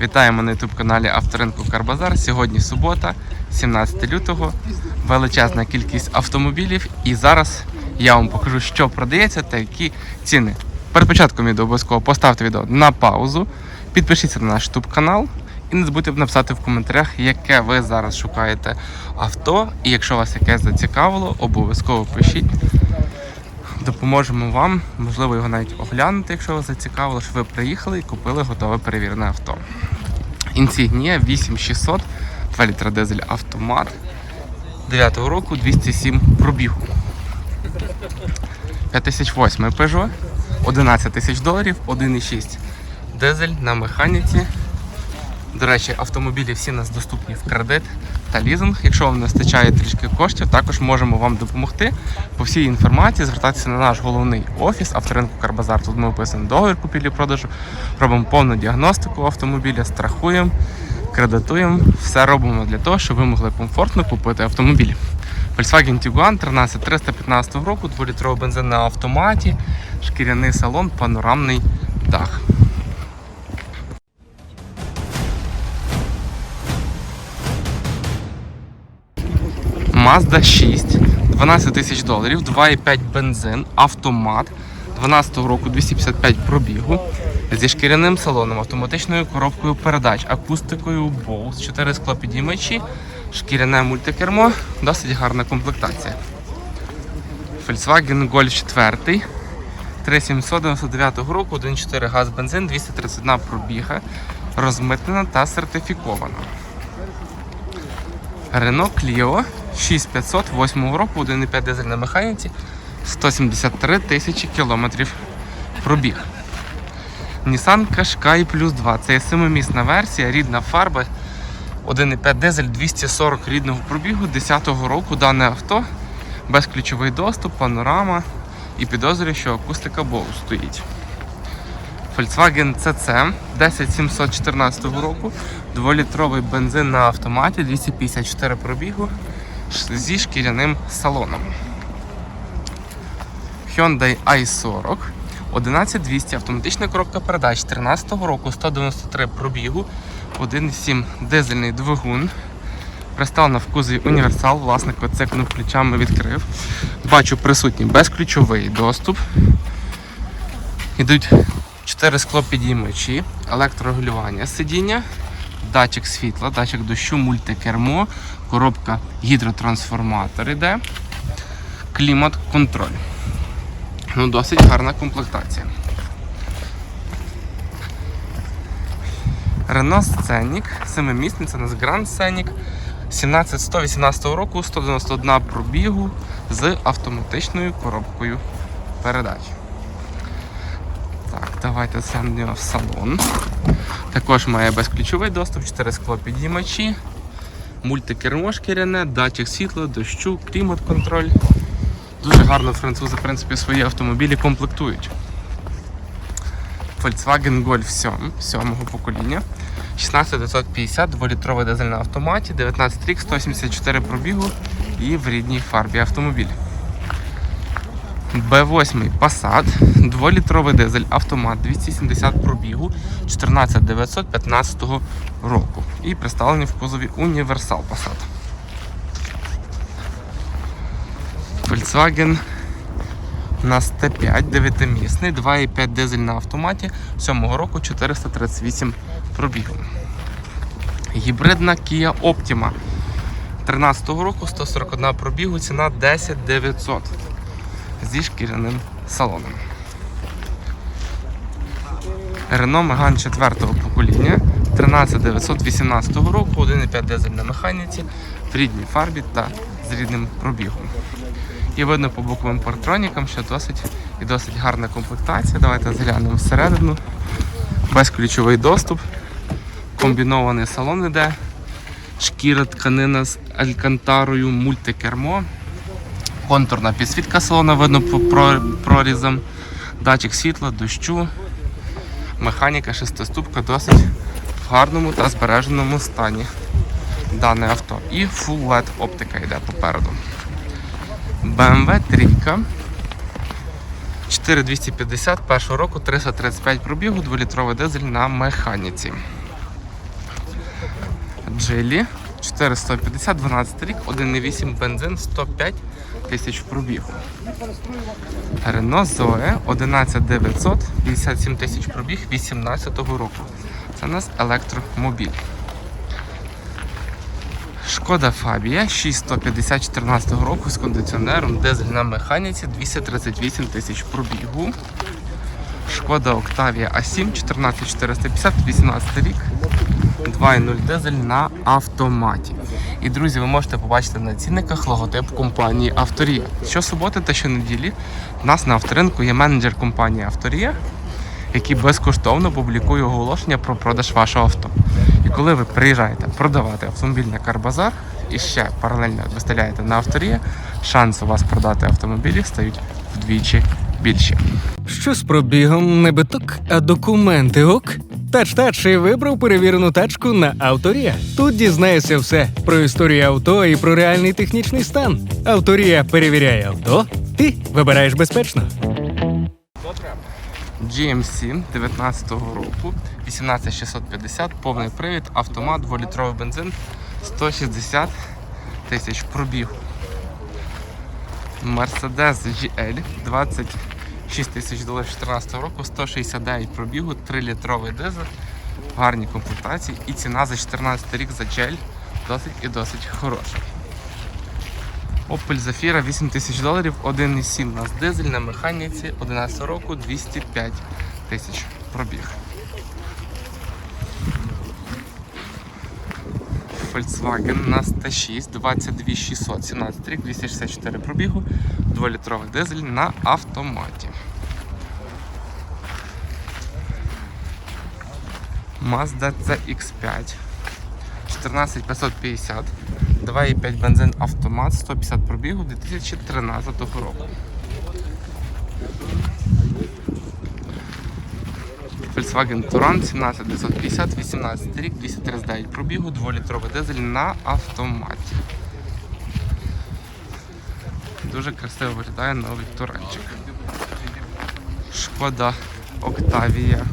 Вітаємо на youtube каналі Авторинку Карбазар. Сьогодні субота, 17 лютого. Величезна кількість автомобілів. І зараз я вам покажу, що продається та які ціни. Перед початком відео обов'язково поставте відео на паузу, підпишіться на наш youtube канал і не забудьте написати в коментарях, яке ви зараз шукаєте авто. І якщо вас якесь зацікавило, обов'язково пишіть. Допоможемо вам, можливо, його навіть оглянути, якщо вас зацікавило, що ви приїхали і купили готове перевірене авто. Insignia 8600, 2 літра дизель автомат 9 року 207 пробігу. 5008 Peugeot, 11 тисяч доларів, 1,6 дизель на механіці. До речі, автомобілі всі у нас доступні в кредит та лізинг. Якщо вам не вистачає трішки коштів, також можемо вам допомогти. По всій інформації звертатися на наш головний офіс авторинку Карбазар. Тут ми описуємо договір купівлі-продажу, робимо повну діагностику автомобіля, страхуємо, кредитуємо. Все робимо для того, щоб ви могли комфортно купити автомобіль. Volkswagen Tiguan 13315 року, 2-літровий бензин на автоматі, шкіряний салон, панорамний дах. Mazda 6, 12 тисяч доларів, 2,5 бензин, автомат, 12 року 255 пробігу, зі шкіряним салоном, автоматичною коробкою передач, акустикою Bose, 4 склопідіймачі, шкіряне мультикермо, досить гарна комплектація. Volkswagen Golf 4, 3799 року, 1,4 газ бензин, 231 пробіга, розмитнена та сертифікована. Renault Clio 6500 8 року, 1,5 дизель на механіці, 173 тисячі кілометрів пробіг. Nissan Qashqai Plus 2. Це є семимісна версія, рідна фарба, 1,5 дизель, 240 рідного пробігу, 10-го року дане авто, безключовий доступ, панорама і підозрюю, що акустика Bose стоїть. Volkswagen CC 10714 року, 2-літровий бензин на автоматі, 254 пробігу зі шкіряним салоном. Hyundai i40 11200, автоматична коробка передач 13 року, 193 пробігу, 1,7 дизельний двигун. Представлена в кузові універсал, власник оцекнув ключами відкрив. Бачу присутній безключовий доступ. Ідуть 4 склопідіймачі, електрорегулювання сидіння, датчик світла, датчик дощу, мультикермо, коробка гідротрансформатор іде, клімат-контроль. Ну, досить гарна комплектація. Renault Scenic, 7-місний, це у нас Grand Scenic, 17118 року, 191 пробігу з автоматичною коробкою передач. Так, давайте заглянемо в салон. Також має безключовий доступ, 4 склопідіймачі, мультикермо шкіряне, датчик світла, дощу, клімат-контроль. Дуже гарно французи в принципі, свої автомобілі комплектують. Volkswagen Golf 7 7 покоління. 16950, 2-літровий дизель на автоматі, 19 рік, 174 пробігу і в рідній фарбі автомобіль. B8 Passat, 2-літровий дизель автомат, 270 пробігу, 14915 року. І представлені в кузові універсал Passat. Volkswagen на Т5 9-місний, 2,5 дизель на автоматі, 7 року 438 пробігу. Гібридна Kia Optima 13 року 141 пробігу, ціна 10 900 зі шкіряним салоном. Renault Megane 4 покоління 13918 року, 1,5 дизель на механіці, в рідній фарбі та з рідним пробігом. І видно по боковим партронікам, що досить і досить гарна комплектація. Давайте заглянемо всередину. Безключовий доступ, комбінований салон іде, шкіра тканина з алькантарою, мультикермо, контурна підсвітка салона видно по про- прорізам, датчик світла, дощу, механіка шестиступка досить в гарному та збереженому стані дане авто. І Full LED оптика йде попереду. BMW 3 4250 першого року 335 пробігу, 2-літровий дизель на механіці. Джилі 450, 12 рік, 1,8 бензин, 105 тисяч пробігу. Рено Zoe 11900, 57 тисяч пробіг 18 року. Це у нас електромобіль. Шкода Фабія 6150 14 року з кондиціонером, дизель на механіці 238 тисяч пробігу. Шкода Октавія А7 14450 18 рік. 2.0 дизель на автоматі. І друзі, ви можете побачити на цінниках логотип компанії Авторія. Щосуботи та щонеділі в нас на авторинку є менеджер компанії Авторія, який безкоштовно публікує оголошення про продаж вашого авто. І коли ви приїжджаєте продавати автомобіль на Карбазар і ще паралельно виставляєте на авторія, шанси у вас продати автомобілі стають вдвічі більші. Що з пробігом не биток, а документи ок? Тач-тач і вибрав перевірену тачку на Авторія. Тут дізнаєшся все про історію авто і про реальний технічний стан. Авторія перевіряє авто, ти вибираєш безпечно. GMC 19-го року, 18650, повний привід, автомат, 2-літровий бензин, 160 тисяч пробігу. Mercedes GL 26 тисяч доларів 2014 року, 169 пробігу, 3-літровий дизель, гарні комплектації і ціна за 2014 рік за джель досить і досить хороша. Opel Zafira 8 тисяч доларів, 1,7 у нас дизель на механіці 11 року 205 тисяч пробіг. Volkswagen у нас T6 22 600, 17 рік, 264 пробігу, 2-літровий дизель на автоматі. Mazda CX5 14550, 2,5 бензин автомат, 150 пробігу 2013 року. Volkswagen Touran 17950, 18 рік, 239 пробігу, 2-літровий дизель на автоматі. Дуже красиво виглядає новий туранчик. Шкода Октавія.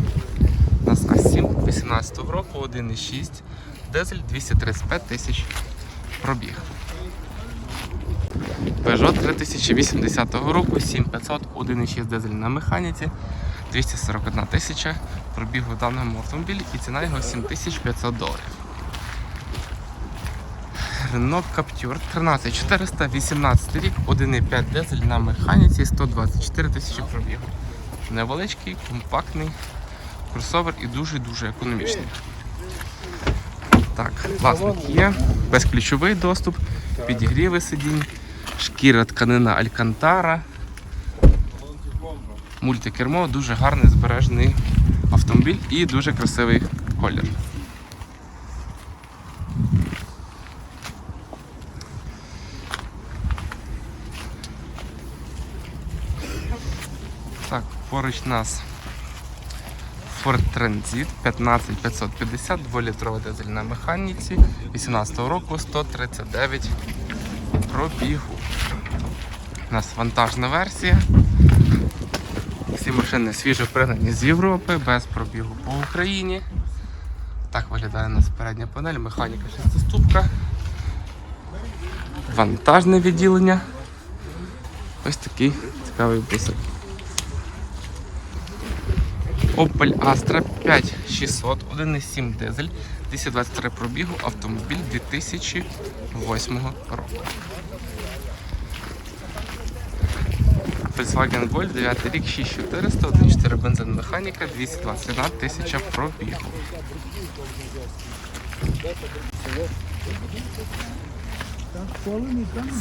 У нас А7 18 року, 1,6, дизель 235 тисяч пробіг. Peugeot 3080 року, 7500, 1,6 дизель на механіці, 241 тисяча пробігу в даному автомобілі і ціна його 7500 доларів. Renault Captur 13400, 18 рік, 1,5 дизель на механіці, 124 тисячі пробігу. Невеличкий, компактний кросовер і дуже-дуже економічний. Так, власник є, безключовий доступ, підігріви сидінь, шкіра тканина Алькантара, мультикермо, дуже гарний збережений автомобіль і дуже красивий колір. Так, поруч нас Ford Transit 15550, 2-літрова дизель на механіці 18 року 139 пробігу. У нас вантажна версія. Всі машини свіжо пригнані з Європи, без пробігу по Україні. Так виглядає у нас передня панель, механіка шестиступка. Вантажне відділення. Ось такий цікавий бусик. Opel Astra 5600, 1,7 дизель, 223 пробігу, автомобіль 2008 року. Volkswagen Golf 9 рік 6400, 1,4 бензин механіка, 221 тисяча пробігу.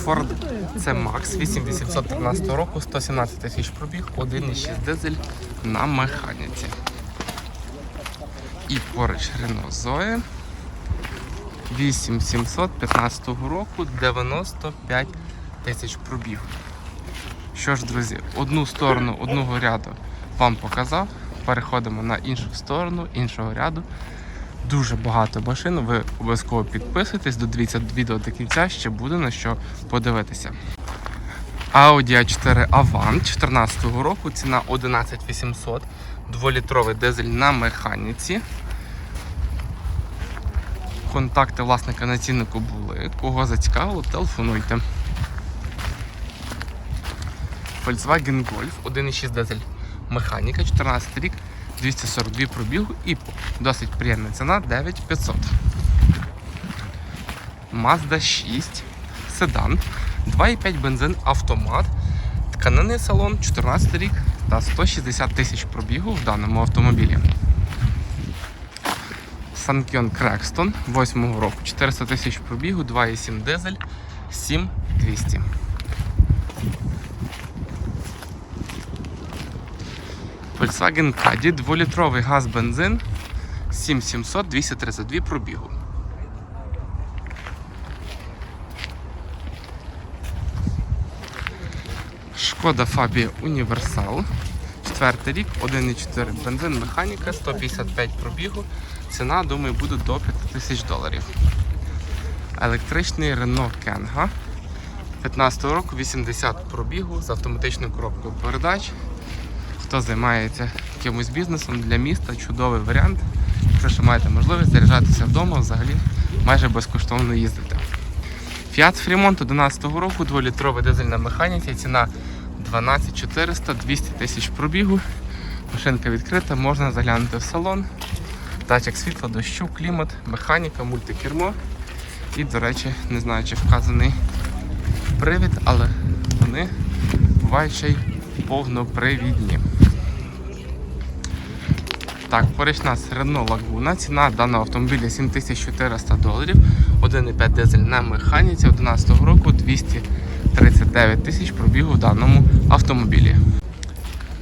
Ford C-Max 8813 року, 117 тисяч пробіг, 1,6 дизель на механіці. І поруч Renault Zoe 8715 року, 95 тисяч пробігу. Що ж, друзі, одну сторону одного ряду вам показав. Переходимо на іншу сторону іншого ряду. Дуже багато машин. Ви обов'язково підписуйтесь, додивіться відео до кінця, ще буде на що подивитися. Audi A4 Avant 2014 року, ціна 11800, 2-літровий дизель на механіці. Контакти власника на ціннику були. Кого зацікавило, телефонуйте. Volkswagen Golf 1.6 дизель механіка, 14 рік, 242 пробігу і досить приємна ціна 9500. Mazda 6 седан, 2,5 бензин автомат, тканинний салон, 14 рік та 160 тисяч пробігу в даному автомобілі. Sankion Crexton 8 року, 400 тисяч пробігу, 2,7 дизель, 7200. Volkswagen Caddy, 2-літровий газ-бензин, 7700, 232 пробігу. Шкода Фабія Універсал. Четвертий рік, 1,4 бензин, механіка, 155 пробігу. Ціна, думаю, буде до 5 тисяч доларів. Електричний Renault Kangoo. 15 року, 80 пробігу з автоматичною коробкою передач. Хто займається якимось бізнесом для міста, чудовий варіант. Якщо ще маєте можливість заряджатися вдома, взагалі майже безкоштовно їздити. Fiat Fremont 11 року, 2-літровий дизель на механіці, ціна 12400, 200 тисяч пробігу. Машинка відкрита, можна заглянути в салон. Датчик світла, дощу, клімат, механіка, мультикермо. І, до речі, не знаю, чи вказаний привід, але вони бувають ще й повнопривідні. Так, поруч нас Laguna. Ціна даного автомобіля 7400 доларів. 1,5 дизель на механіці 11 року 239 тисяч пробігу в даному автомобілі.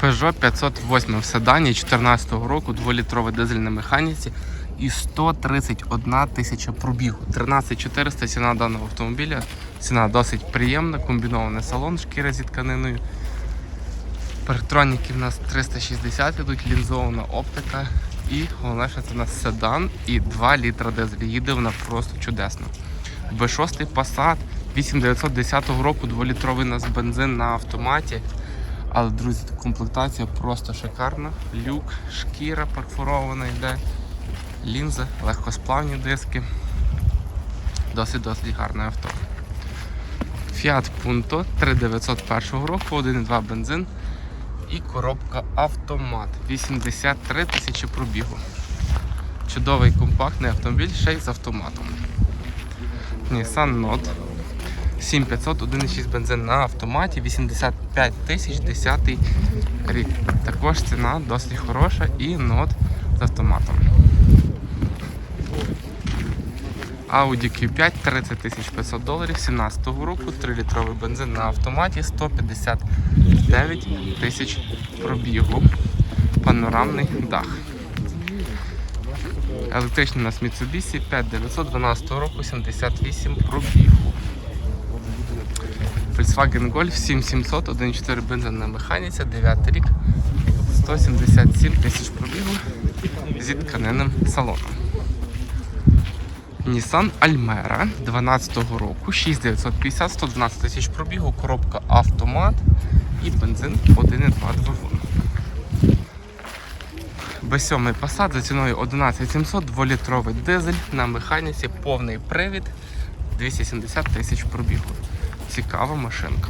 Peugeot 508 в седані 14 року 2-літровий дизель на механіці і 131 тисяча пробігу. 13400 ціна даного автомобіля. Ціна досить приємна, комбінований салон, шкіра зі тканиною. Парктроніки в нас 360 ідуть, лінзована оптика. І головне, що це у нас седан і 2 літра дизель. Їде вона просто чудесно. B6 Passat 8910 року 2-літровий у нас бензин на автоматі. Але, друзі, комплектація просто шикарна. Люк, шкіра перфорована йде, лінзи, легкосплавні диски. Досить-досить гарне авто. Fiat Punto 3901 року, 1,2 бензин і коробка автомат. 83 тисячі пробігу. Чудовий компактний автомобіль ще й з автоматом. Nissan Note 7500, 1,6 бензин на автоматі, 85 тисяч 10 рік. Також ціна досить хороша і Note з автоматом. Audi Q5 30 500 доларів 17 року, 3-літровий бензин на автоматі, 159 тисяч пробігу. Панорамний дах. Електричний у нас Mitsubishi 5912 року, 78 пробігу. Volkswagen Golf 7700, 1.4 бензин на механіці, 9 рік, 177 тисяч пробігу зі тканинним салоном. Nissan Almera 12 року, 6950, 112 тисяч пробігу, коробка автомат і бензин 1,2 двигун. B7 Passat за ціною 11700, 2-літровий дизель на механіці, повний привід, 270 тисяч пробігу. Цікава машинка.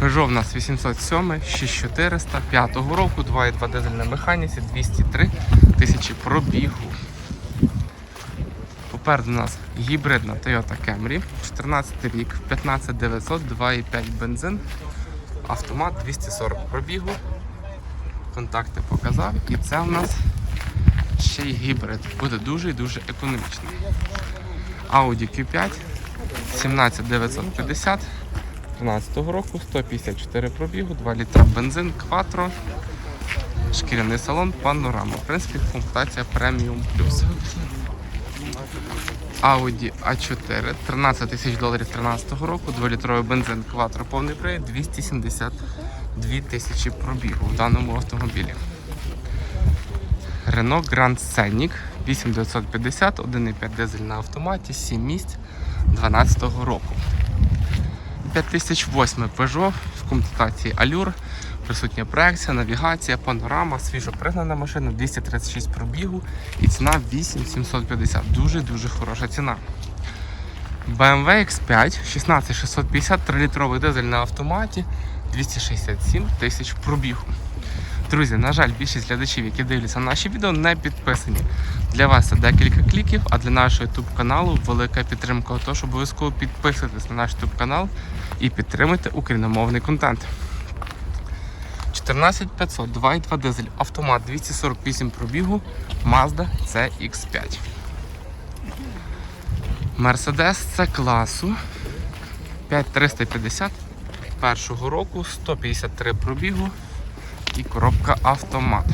Peugeot в нас 807, 6400, 5 року, 2,2 дизель на механіці, 203 тисячі пробігу. Попереду у нас гібридна Toyota Camry, 14 рік, 15900, 2,5 бензин, автомат 240 пробігу. Контакти показав. І це у нас ще й гібрид. Буде дуже і дуже економічний. Audi Q5 17950 13 року, 154 пробігу, 2 літра бензин, Quattro, шкіряний салон, панорама. В принципі, комплектація преміум плюс. Audi A4 13 тисяч доларів 13 року, 2-літровий бензин Quattro повний привід, 272 тисячі пробігу в даному автомобілі. Renault Grand Scenic 8950, 1,5 дизель на автоматі, 7 місць 12 року. 5008 Peugeot в комплектації Allure, присутня проекція, навігація, панорама, свіжо пригнана машина, 236 пробігу і ціна 8750. Дуже-дуже хороша ціна. BMW X5 16650, 3-літровий дизель на автоматі, 267 тисяч пробігу. Друзі, на жаль, більшість глядачів, які дивляться наші відео, не підписані. Для вас це декілька кліків, а для нашого YouTube каналу велика підтримка. Тож обов'язково підписуйтесь на наш YouTube канал і підтримуйте україномовний контент. 14500, 2.2 дизель, автомат 248 пробігу, Mazda CX5. Mercedes C класу 5350 першого року, 153 пробігу і коробка автомат.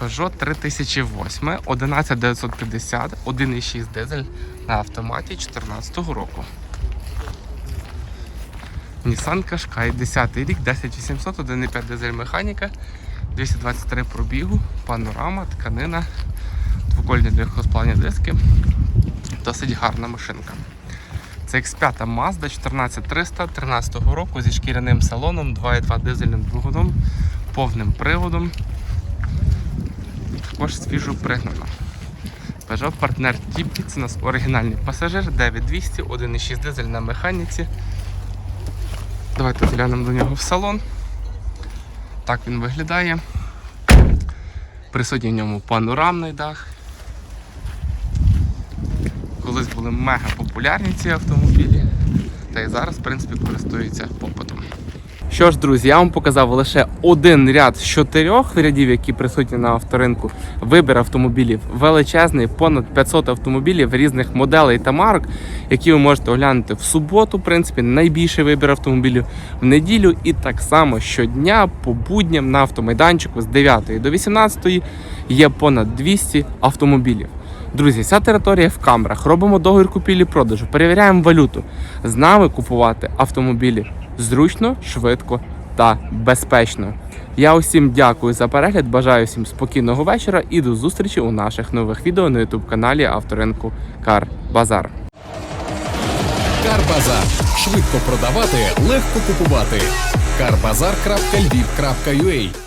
Peugeot 3008, 11950, 1,6 дизель на автоматі 2014 року. Nissan Qashqai 10 рік, 10800, 1,5 дизель механіка, 223 пробігу, панорама, тканина, двокольні легкосплавні диски. Досить гарна машинка. Це X5 Mazda 14300 13 року зі шкіряним салоном, 2,2 дизельним двигуном, повним приводом. Також свіжо пригнана. Peugeot партнер Тіпкі, це у нас оригінальний пасажир 9200, 1,6 дизель на механіці. Давайте глянемо до нього в салон. Так він виглядає. Присутній в ньому панорамний дах. Колись були мега популярні ці автомобілі, та й зараз, в принципі, користуються попитом. Що ж, друзі, я вам показав лише один ряд з чотирьох рядів, які присутні на авторинку. Вибір автомобілів величезний, понад 500 автомобілів різних моделей та марок, які ви можете оглянути в суботу. В принципі, найбільший вибір автомобілів в неділю, і так само щодня по будням на автомайданчику з 9 до 18 є понад 200 автомобілів. Друзі, вся територія в камерах. Робимо договір купівлі-продажу, перевіряємо валюту. З нами купувати автомобілі зручно, швидко та безпечно. Я усім дякую за перегляд. Бажаю всім спокійного вечора і до зустрічі у наших нових відео на youtube каналі Авторинку Кар Базар. Карбазар. Швидко продавати, легко купувати. Карбазар.львів.ua